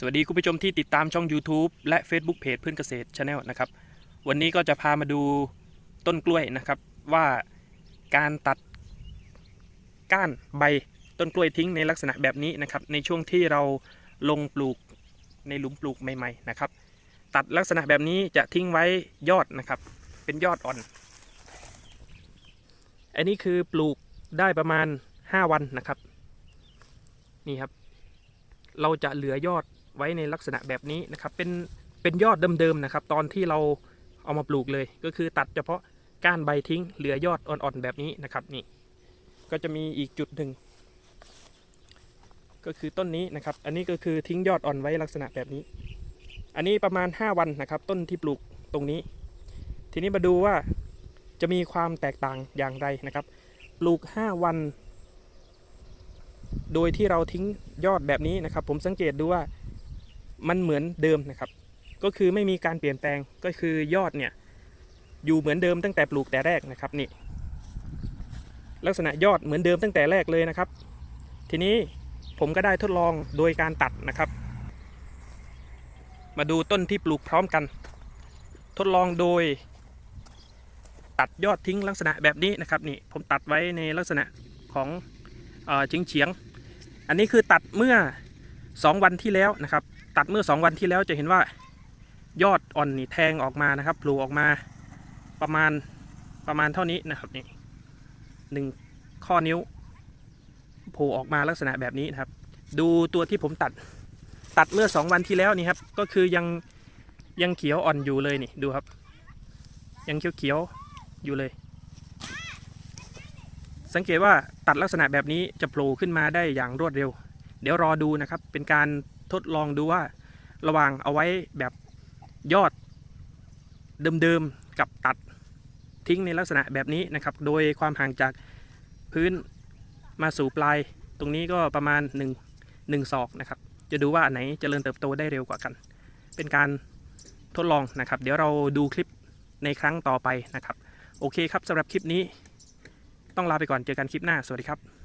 สวัสดีคุณผู้ชมที่ติดตามช่อง YouTube และ Facebook เพจเพื่อนเกษตร Channel นะครับ วันนี้ก็จะพามาดูต้นกล้วยนะครับ ว่าการตัดก้านใบต้นกล้วยทิ้งในลักษณะแบบนี้นะครับ ในช่วงที่เราลงปลูกในหลุมปลูกใหม่ ๆ นะครับ ตัดลักษณะแบบนี้จะทิ้งไว้ยอดนะครับ เป็นยอดอ่อน อันนี้คือปลูกได้ประมาณ 5 วันนะครับ นี่ครับ เราจะเหลือยอด ไว้ในลักษณะแบบนี้นะครับ เป็นเป็นยอดเดิมๆนะครับ ตอนที่เราเอามาปลูกเลย ก็คือตัดเฉพาะก้านใบทิ้ง เหลือยอดอ่อนๆแบบนี้นะครับนี่ ก็จะมีอีกจุดหนึ่งก็คือต้นนี้นะครับ อันนี้ก็คือทิ้งยอดอ่อนไว้ลักษณะแบบนี้ อันนี้ประมาณ 5 วันนะครับ ต้นที่ปลูกตรงนี้ ทีนี้มาดูว่าจะมีความแตกต่างอย่างไรนะครับ ปลูก 5 วัน โดยที่เราทิ้งยอดแบบนี้นะครับ ผมสังเกตดูว่า มันเหมือนเดิมนะครับ ก็คือไม่มีการเปลี่ยนแปลงก็คือยอดเนี่ยอยู่เหมือนเดิมตั้งแต่ปลูกแต่แรกนะครับนี่ลักษณะยอดเหมือนเดิมตั้งแต่แรกเลยนะครับ ทีนี้ผมก็ได้ทดลองโดยการตัดนะครับ มาดูต้นที่ปลูกพร้อมกัน ทดลองโดย ตัดยอดทิ้งลักษณะแบบนี้นะครับนี่ผมตัดไว้ในลักษณะของเอ่อเฉียงเฉียง อันนี้คือตัดเมื่อ 2 วันที่แล้วนะครับ ตัดเมื่อ 2 วันที่แล้วจะเห็นว่ายอดอ่อนนี่แทงออกมานะครับโผล่ออกมาประมาณประมาณเท่านี้นะครับนี่หนึ่งข้อนิ้วโผล่ออกมาลักษณะแบบนี้นะครับ ดูตัวที่ผมตัดตัดเมื่อ 2 วันที่แล้วนี่ครับก็คือยังยังเขียวอ่อนอยู่เลยนี่ดูครับ ยังเขียวเขียวอยู่เลย สังเกตว่าตัดลักษณะแบบนี้จะโผล่ขึ้นมาได้อย่างรวดเร็ว เดี๋ยวรอดูนะครับเป็นการ ทดลองดูว่าระวางเอาไว้แบบยอดเดิมๆกับตัดทิ้งในลักษณะแบบนี้นะครับ โดยความห่างจากพื้นมาสู่ปลาย ตรงนี้ก็ประมาณ1 1ศอกนะครับ จะดูว่าอันไหนเจริญเติบโตได้เร็วกว่ากัน เป็นการทดลองนะครับ เดี๋ยวเราดูคลิปในครั้งต่อไปนะครับ โอเคครับสำหรับคลิปนี้ ต้องลาไปก่อนเจอกันคลิปหน้า สวัสดีครับ